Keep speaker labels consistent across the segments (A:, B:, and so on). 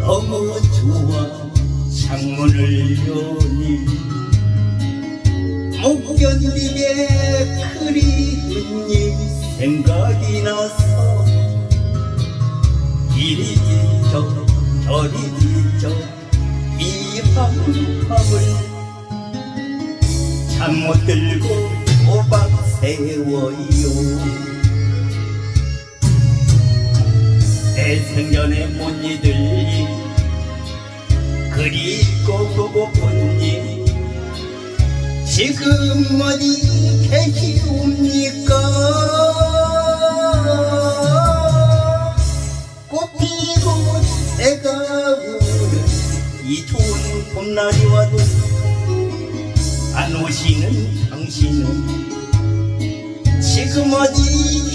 A: 너무 좋아 창문을 여니 못 견디게 그리운 일 생각이 나서 이리 뒤져 저리 뒤져 이 밤밤을 잠 못 들고 오박 세워요 전에 못 잊을리 그리고 보고픈 일. 지금 어디 계시옵니까? 꽃피고 내가 우는 이 좋은 봄날이 와도 안 오시는 당신은 지금 어디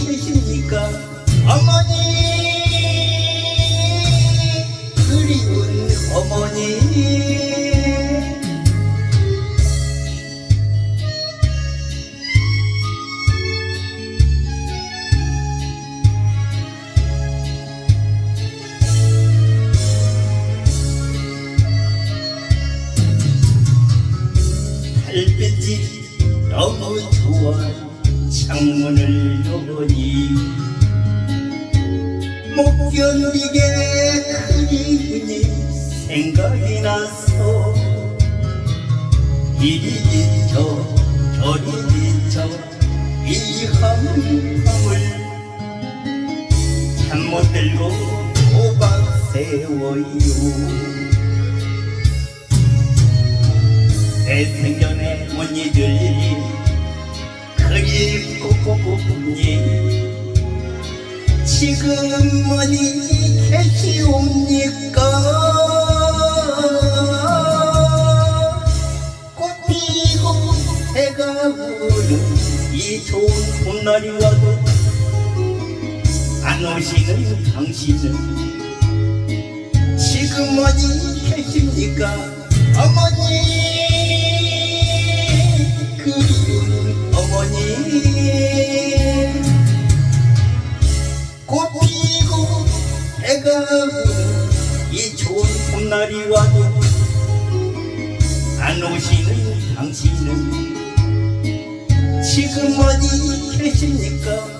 A: 창문을 여보니 못 견디게 그리우니 생각이 나서 이리 지쳐 저리 지쳐 이 한밤을 잠 못 들고 오박 세워요. 내 생전에 못 잊을 일그 고픈 일 지금 어디 계시옵니까? 꽃 피고 해가 부는 이 좋은 봄날이 와도 안 오시는 당신은 지금 어디 계십니까? 어머니 부는 이 좋은 봄날이 와도 안 오시는 당신은 지금 어디 계십니까